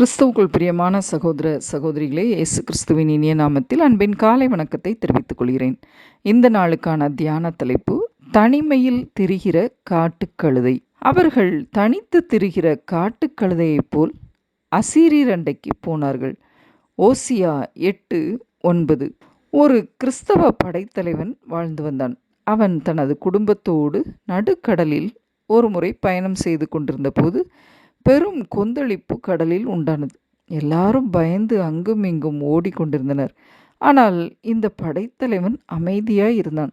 கிறிஸ்துவுக்குள் பிரியமான சகோதர சகோதரிகளே இயேசு கிறிஸ்துவின் இனிய நாமத்தில் அன்பின் காலை வணக்கத்தை தெரிவித்துக் கொள்கிறேன். இந்த நாளுக்கான தியான தலைப்பு தனிமையில் திரிகிற காட்டுக்கழுதை. அவர்கள் தனித்து திரிகிற காட்டுக்கழுதையைப் போல் அசீரண்டைக்கு போனார்கள். ஓசியா எட்டு ஒன்பது. ஒரு கிறிஸ்தவ படைத்தலைவன் வாழ்ந்து வந்தான். அவன் தனது குடும்பத்தோடு நடுக்கடலில் ஒரு முறை பயணம் செய்து கொண்டிருந்த போது பெரும் கொந்தளிப்பு கடலில் உண்டானது. எல்லாரும் பயந்து அங்கும் இங்கும் ஓடிக்கொண்டிருந்தனர். ஆனால் இந்த படைத்தலைவன் அமைதியாய் இருந்தான்.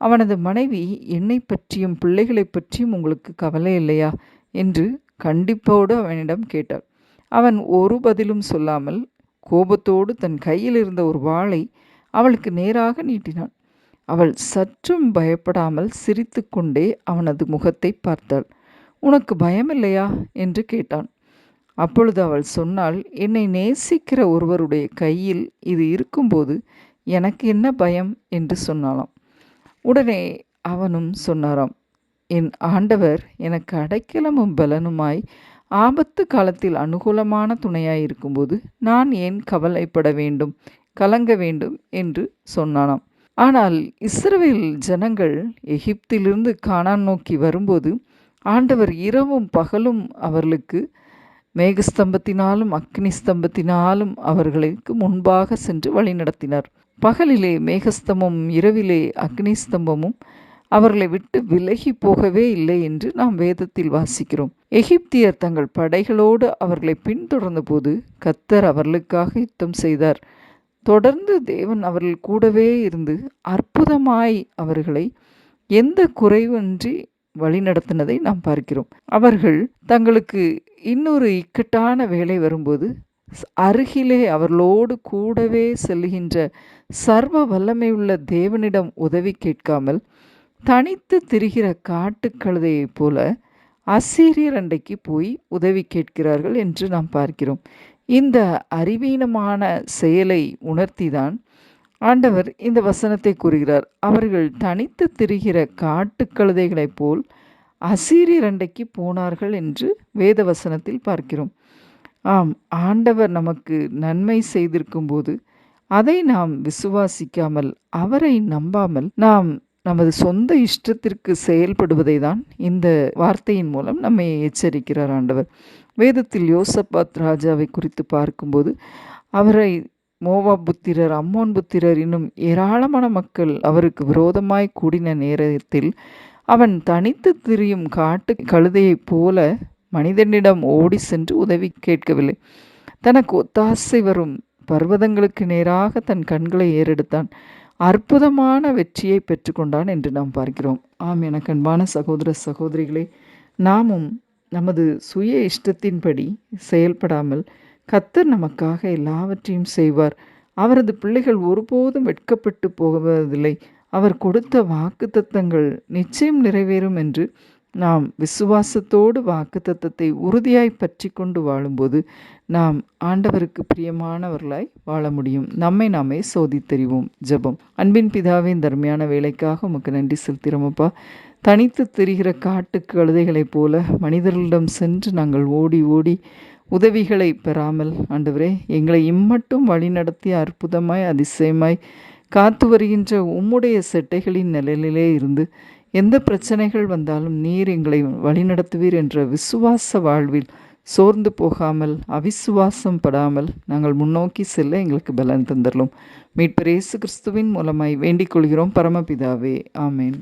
அவனது மனைவி என்னை பற்றியும் பிள்ளைகளை பற்றியும் உங்களுக்கு கவலை இல்லையா? என்று கண்டிப்போடு அவனிடம் கேட்டாள். அவன் ஒரு பதிலும் சொல்லாமல் கோபத்தோடு தன் கையில் இருந்த ஒரு வாளை அவளுக்கு நேராக நீட்டினான். அவள் சற்றும் பயப்படாமல் சிரித்துக்கொண்டே அவனது முகத்தை பார்த்தாள். உனக்கு பயமில்லையா? என்று கேட்டான். அப்பொழுது அவள் சொன்னாள் என்னை நேசிக்கிற ஒருவருடைய கையில் இது இருக்கும்போது எனக்கு என்ன பயம்? என்று சொன்னாளாம். உடனே அவனும் சொன்னாராம் என் ஆண்டவர் எனக்கு அடைக்கலமும் பலனுமாய் ஆபத்து காலத்தில் அனுகூலமான துணையாய் இருக்கும்போது நான் ஏன் கவலைப்பட வேண்டும் கலங்க வேண்டும்? என்று சொன்னானாம். ஆனால் இஸ்ரவேல் ஜனங்கள் எகிப்திலிருந்து கானான் நோக்கி வரும்போது ஆண்டவர் இரவும் பகலும் அவர்களுக்கு மேகஸ்தம்பத்தினாலும் அக்னி ஸ்தம்பத்தினாலும் அவர்களுக்கு முன்பாக சென்று வழிநடத்தினார் பகலிலே மேகஸ்தம்பமும் இரவிலே அக்னி ஸ்தம்பமும் அவர்களை விட்டு விலகி போகவே இல்லை என்று நாம் வேதத்தில் வாசிக்கிறோம். எகிப்தியர் தங்கள் படைகளோடு அவர்களை பின்தொடர்ந்த போது கத்தர் அவர்களுக்காக யுத்தம் செய்தார். தொடர்ந்து தேவன் அவர்கள் கூடவே இருந்து அற்புதமாய் அவர்களை எந்த குறைவின்றி வழிநடத்தினதை நாம் பார்க்கிறோம். அவர்கள் தங்களுக்கு இன்னொரு இக்கட்டான வேலை வரும்போது அருகிலே அவர்களோடு கூடவே செல்லுகின்ற சர்வ வல்லமையுள்ள தேவனிடம் உதவி கேட்காமல் தனித்து திரிகிற காட்டுக்கழுதையைப் போல அசீரியர் அண்டைக்கு போய் உதவி கேட்கிறார்கள் என்று நாம் பார்க்கிறோம். இந்த அறிவீனமான செயலை உணர்த்திதான் ஆண்டவர் இந்த வசனத்தை கூறுகிறார். அவர்கள் தனித்து திரிகிற காட்டுக்கழுதைகளைப் போல் அசீரியர் போனார்கள் என்று வேத வசனத்தில் பார்க்கிறோம். ஆம் ஆண்டவர் நமக்கு நன்மை செய்திருக்கும் போது அதை நாம் விசுவாசிக்காமல் அவரை நம்பாமல் நாம் நமது சொந்த இஷ்டத்திற்கு செயல்படுவதை தான் இந்த வார்த்தையின் மூலம் நம்மை எச்சரிக்கிறார் ஆண்டவர். வேதத்தில் யோசபாத் ராஜாவை குறித்து பார்க்கும்போது அவரை மோவா புத்திரர் அம்மோன் புத்திரர் இன்னும் ஏராளமான மக்கள் அவருக்கு விரோதமாய் கூடின நேரத்தில் அவன் தனித்து திரியும் காட்டு கழுதையைப் போல மனிதனிடம் ஓடி சென்று உதவி கேட்கவில்லை. தனக்கு ஒத்தாசை வரும் பர்வதங்களுக்கு நேராக தன் கண்களை ஏறெடுத்தான். அற்புதமான வெற்றியை பெற்றுக்கொண்டான் என்று நாம் பார்க்கிறோம். ஆம் எனக்கு அன்பான சகோதர சகோதரிகளே நாமும் நமது சுய இஷ்டத்தின்படி செயல்படாமல் கத்தர் நமக்காக எல்லாவற்றையும் செய்வார். அவரது பிள்ளைகள் ஒருபோதும் வெட்கப்பட்டு போவதில்லை. அவர் கொடுத்த வாக்கு தத்தங்கள் நிச்சயம் நிறைவேறும் என்று நாம் விசுவாசத்தோடு வாக்கு தத்தத்தை உறுதியாய் பற்றி கொண்டு வாழும்போது நாம் ஆண்டவருக்கு பிரியமானவர்களாய் வாழ முடியும். நம்மை நாமே சோதித்தறிவோம். ஜெபம். அன்பின் பிதாவின் தர்மையான வேலைக்காக உமக்கு நன்றி செலுத்திரமப்பா தனித்து திரிகிற காட்டு கழுதைகளைப் போல மனிதர்களிடம் சென்று நாங்கள் ஓடி ஓடி உதவிகளை பெறாமல் ஆண்டவரே எங்களை இம்மட்டும் வழிநடத்தி அற்புதமாய் அதிசயமாய் காத்து வருகின்ற உம்முடைய செட்டைகளின் நிழலிலே இருந்து எந்த பிரச்சனைகள் வந்தாலும் நீர் எங்களை வழிநடத்துவீர் என்ற விசுவாச வாழ்வில் சோர்ந்து போகாமல் அவிசுவாசம் படாமல் நாங்கள் முன்னோக்கி செல்ல எங்களுக்கு பலன் தந்தரலும். மீட்பர் இயேசு கிறிஸ்துவின் மூலமாய் வேண்டிக் கொள்கிறோம். பரமபிதாவே ஆமேன்.